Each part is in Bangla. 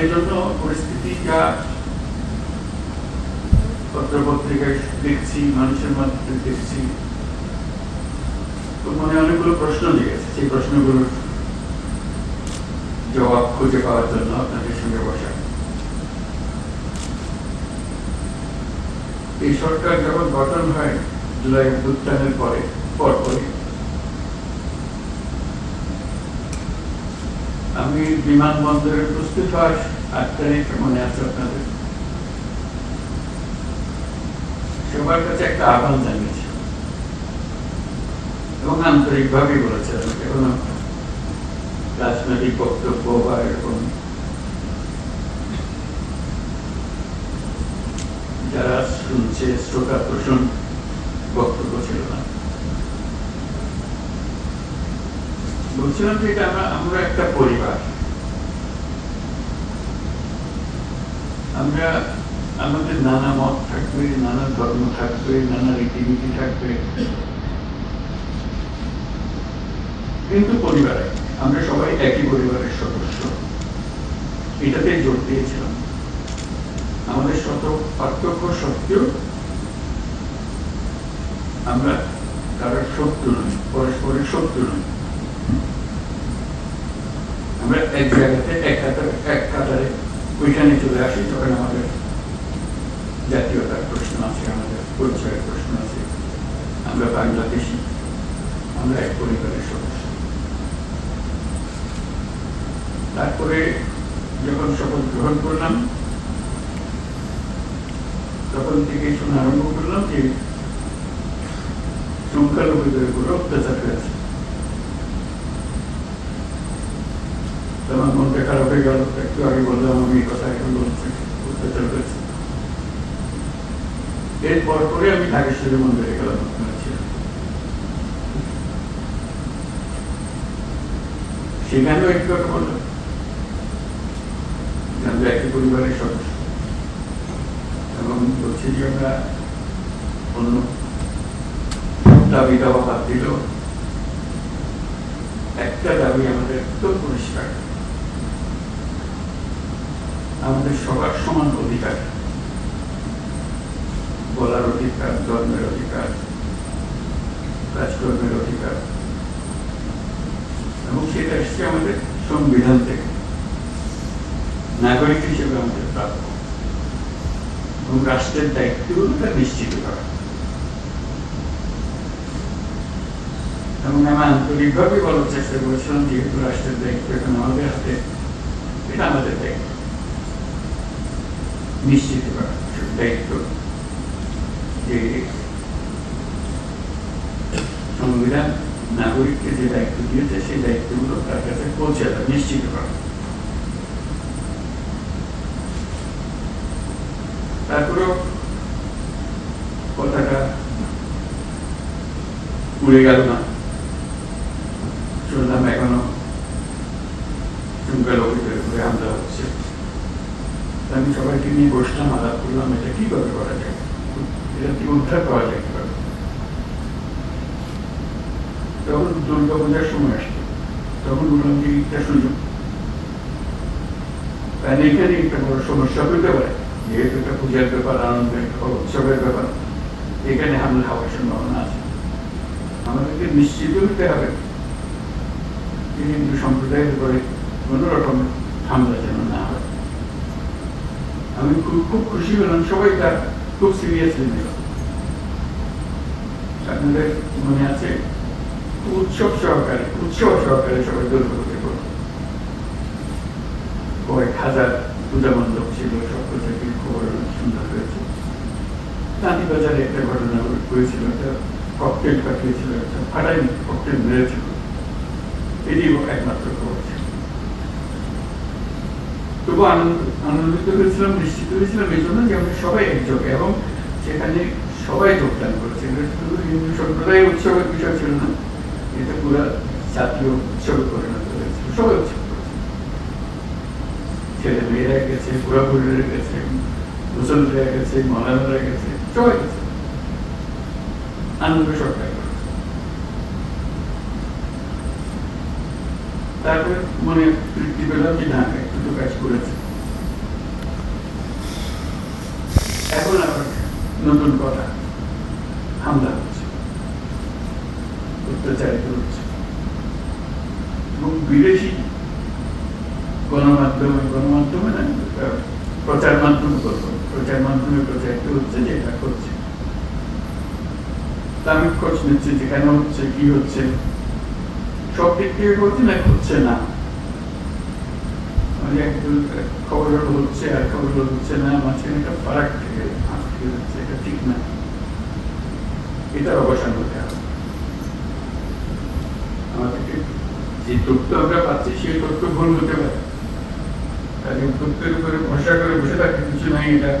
এই জন্য পরিস্থিতি যা পত্রপত্রিকায় দেখছি, মানুষের দেখছি। অনেকগুলো প্রশ্ন জেগেছে সেই প্রশ্নগুলোর জবাব খুঁজে পাওয়ার জন্য আপনাদের সঙ্গে বসা। এই সরকার যখন গঠন হয়, জুলাই অভ্যুত্থানের পরে, পরপরই আমি বিমানবন্দরে প্রস্তুত হওয়ার আট তারিখ মনে আছে আপনাদের। সবার কাছে একটা আহ্বান জানিয়েছি। এবং আন্তরিকভাবে বলেছিলাম কোনো রাজনৈতিক বক্তব্য বা এরকম যারা শুনছে, শ্রোতা প্রসন্ন বক্তব্য ছিল না বলছিলাম যে এটা আমরা আমরা একটা পরিবার। আমরা আমাদের নানা মত থাকবে, নানা ধর্ম থাকবে, নানা রীতিনীতি থাকবে। কিন্তু পরিবারে, আমরা সবাই একই পরিবারের সদস্য। এটাতে জোর দিয়েছিলাম। আমাদের শত পার্থক্য সত্ত্বেও আমরা কারোর শত্রু নই, পরস্পরের শত্রু নই। আমরা এক জায়গাতে, এক কাতারে এক কাতারে ওইখানে চলে আসি, তখন আমাদের জাতীয়তার প্রশ্ন আছে, আমাদের পরিচয়ের প্রশ্ন আছে। আমরা বাংলাদেশি, আমরা এক পরিবারের সদস্য। তারপরে যখন শপথ গ্রহণ করলাম, তখন থেকে শোনা আরম্ভ করলাম যে সংখ্যালঘুদের উপর অত্যাচার হয়েছে। আমার মনটা খারাপ হয়ে গেল। একটু আগে বললাম, আমি কথা এখন বলছি অত্যাচার হয়েছে এরপর করে আমি নাগেশ্বরী মন্দিরে গেলাম সেখানেও একটু বললাম আমরা একই পরিবারের সদস্য। এবং বলছি যে আমরা অন্য দাবি দাওয়া বাদ দিল একটা দাবি আমাদের একদম পরিষ্কার। আমাদের সবার সমান অধিকার। বলার অধিকার জন্মের অধিকার কাজকর্মের অধিকার। এবং সেটা এসছে আমাদের সংবিধান থেকে। নাগরিক হিসেবে আমাদের প্রাপ্য। এবং রাষ্ট্রের দায়িত্বগুলো তা নিশ্চিত করা। এবং আমি আন্তরিকভাবে বলার চেষ্টা করেছিলাম, যেহেতু রাষ্ট্রের দায়িত্ব এখন আমাদের হাতে, এটা আমাদের দায়িত্ব। নিশ্চিত করা। দায়িত্ব। যে সংবিধান নাগরিককে যে দায়িত্ব দিয়েছে, সেই দায়িত্বগুলো তার কাছে পৌঁছে দেওয়া, নিশ্চিত করা। তারপরেও কথাটা উড়ে গেল না শুনলাম এখনও সংখ্যালঘুদের উপরে হামলা হচ্ছে তা আমি সবাইকে নিয়ে বসলাম, আলাপ করলাম, এটা কি করে যায়? এটা কি উদ্ধার করা যায় কীভাবে তখন দুর্গা পূজার সময় আসতো তখন বললাম যে একটা সুযোগ। কারণ একটা বড় সমস্যা হতে পারে। যেহেতু একটা পূজার ব্যাপার আনন্দের উৎসবের ব্যাপার, এখানে হামলা হওয়ার সম্ভাবনা আছে। আমাদেরকে নিশ্চিত হতে হবে হিন্দু সম্প্রদায়ের উপরে কোন রকম হামলা যেন না আমি খুব খুব খুশি হলাম, সবাই তার খুব সিরিয়াসলি নিল আপনাদের মনে আছে? উৎসব সহকারে উৎসব সহকারে সবাই দুর্গাপুজো করল কয়েক হাজার পূজা মণ্ডপ ছিল, সব থেকে খবর সুন্দর হয়েছে। বাজারে একটা ঘটনা হয়েছিল, একটা ককটেল পাঠিয়েছিল, একটা ফাটাইনি ককটেল মেরেছিল এটি একমাত্র খবর ছিল। তবু আনন্দ, আনন্দিত হয়েছিলাম, নিশ্চিত হয়েছিলাম, এই জন্য যে সবাই এবং সেখানে সবাই যোগদান করেছে। হিন্দু সম্প্রদায়ের উৎসবের বিষয় ছিল না, এটা পুরো জাতীয় উৎসবে পরিণত সবাই উৎসব ছেলে মেয়েরা গেছে বুড়িরা গেছে মুসলমানরা গেছে মলানরা গেছে, সবাই গেছে। আনন্দ সরকার তারপরে মনে তৃপ্তি পেলাম যে কাজ করেছে। এখন আবার নতুন কথা হামলা হচ্ছে, অত্যাচারিত হচ্ছে। এবং বিদেশি গণমাধ্যমে গণমাধ্যমে না প্রচার মাধ্যমে প্রচার মাধ্যমে প্রচারিত হচ্ছে যে এটা করছে। আমি খোঁজ নিচ্ছি যে কেন হচ্ছে, কি হচ্ছে, সব দিক থেকে করছে না হচ্ছে না। মানে একদম খবর হচ্ছে আর খবর হচ্ছে না মাঝখানে একটা ফারাক থেকে আটকে যাচ্ছে, এটা ঠিক না। এটার অবসান হতে যে তথ্য আমরা পাচ্ছি সেই তথ্য ভুল হতে পারে। কাজে তথ্যের উপরে ভরসা করে বসে থাকতে কিছু নাই, এটা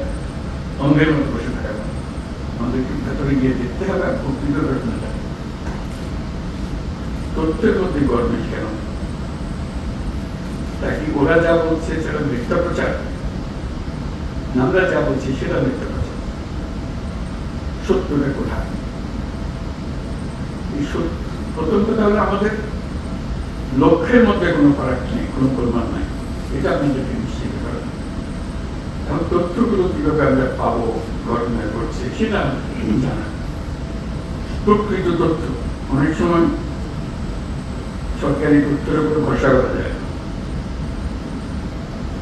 অঙ্গের মতো বসে থাকা। আমাদেরকে ভেতরে গিয়ে দেখতে হবে আর প্রকৃত ঘটনাটা। তথ্যের মধ্যে গরমিল কেন তা কি ওরা যা বলছে সেটা মিথ্যা প্রচার? আমরা যা বলছি সেটা মিথ্যা প্রচার। সত্যটা কোথায়? প্রথম কথা হলো আমাদের লক্ষ্যের মধ্যে কোনো ফারাক নেই, কোনো প্রমাণ নাই। এটা আপনাদেরকে নিশ্চিত করা এবং তথ্যগুলো কীভাবে আমরা পাবো, ঘটনা ঘটছে, সেটা জানা প্রকৃত তথ্য। অনেক সময় সরকারি তথ্যের উপর ভরসা করা যায়।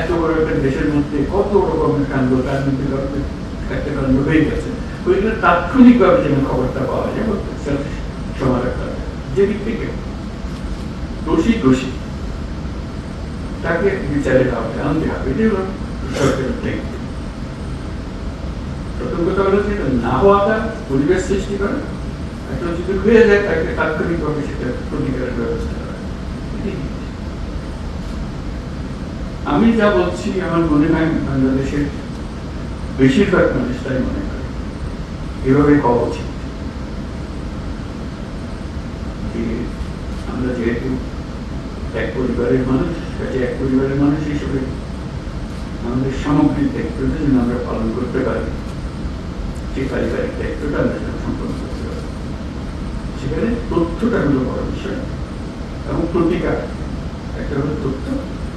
এত বড় একটা দেশের মধ্যে কত রকমের কাণ্ড মধ্যে একটা কাণ্ড হয়ে গেছে। ওইগুলো তাৎক্ষণিকভাবে যেন খবরটা পাওয়া যায় সেটা সময় রাখতে হবে। যেদিক থেকে দোষী দোষী, তাকে বিচারে হবে, আনতে হবে, এটাই হলো সরকারের হলো যে এটা না হওয়াটা পরিবেশ সৃষ্টি করে একটা যদি হয়ে যায়, তাকে তাৎক্ষণিকভাবে সেটা প্রতিকারের ব্যবস্থা করা। আমি যা বলছি আমার মনে হয় বাংলাদেশের বেশিরভাগ মানুষ তাই মনে করে। এভাবে হওয়া উচিত। আমরা যেহেতু এক পরিবারের মানুষ কাজে এক পরিবারের মানুষ হিসেবে আমাদের সামগ্রিক দায়িত্বটা যেন আমরা পালন করতে পারি সেই পারিবারিক দায়িত্বটা আমরা যেন সম্পন্ন করতে পারি। সেখানে তথ্যটা হলো বড় বিষয়। এবং প্রতিকার, একটা হলো তথ্য।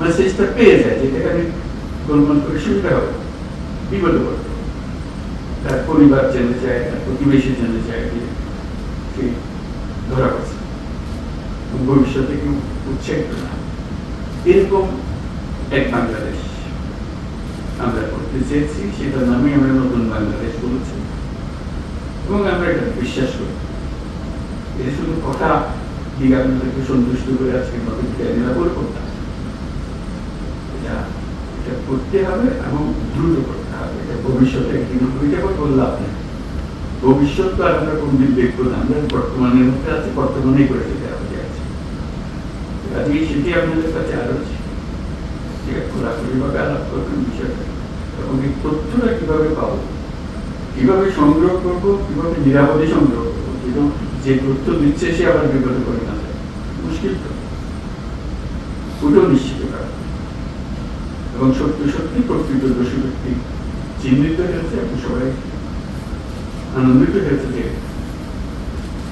মেসেজটা পেয়ে যায় যেটাকে আমি গোলমাল করে সুবিধা হবে। বিপদে পড়তে। তার পরিবার জেনে যায়, তার প্রতিবেশী জেনে যায়, যে সে ধরা এবং ভবিষ্যতে কেউ উচ্ছেদ এরকম এক বাংলাদেশ আমরা করতে চেয়েছি, সেটার নামে আমরা নতুন বাংলাদেশ বলেছি। এবং আমরা এটা বিশ্বাস করি। এটা শুধু কথা দিয়ে আপনাদেরকে সন্তুষ্ট করে আজকে নতুন ক্যামেরা করব না। এটা করতে হবে এবং দ্রুত করতে হবে। এটা ভবিষ্যতে বললাম ভবিষ্যৎ তো আমরা কোনদিন দেখব না। বর্তমানের মধ্যে আছে, বর্তমানেই করে হবে আছে? সেটি আপনাদের কাছে খোলাখুলিভাবে আলাপ করবেন বিষয়টা। এবং এই তথ্যটা কীভাবে পাবো? কীভাবে সংগ্রহ করব? কীভাবে নিরাপদে সংগ্রহ করব? যেন যে তথ্য দিচ্ছে সে আবার বিপদে পড়ে না যায়। মুশকিল তো। ওটাও নিশ্চিত। করা এবং সত্যি সত্যি প্রকৃত দোষী ব্যক্তি চিহ্নিত হয়েছে এবং সবাই আনন্দিত হয়েছে যে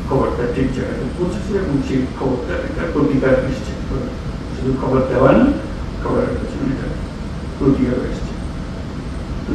খবরটা ঠিক জায়গাতে পৌঁছেছে এবং সেই খবরটা একটা প্রতিকার নিশ্চিত করে। শুধু খবর দেওয়া না খবরের পেছনে একটা প্রতিকার রয়েছে।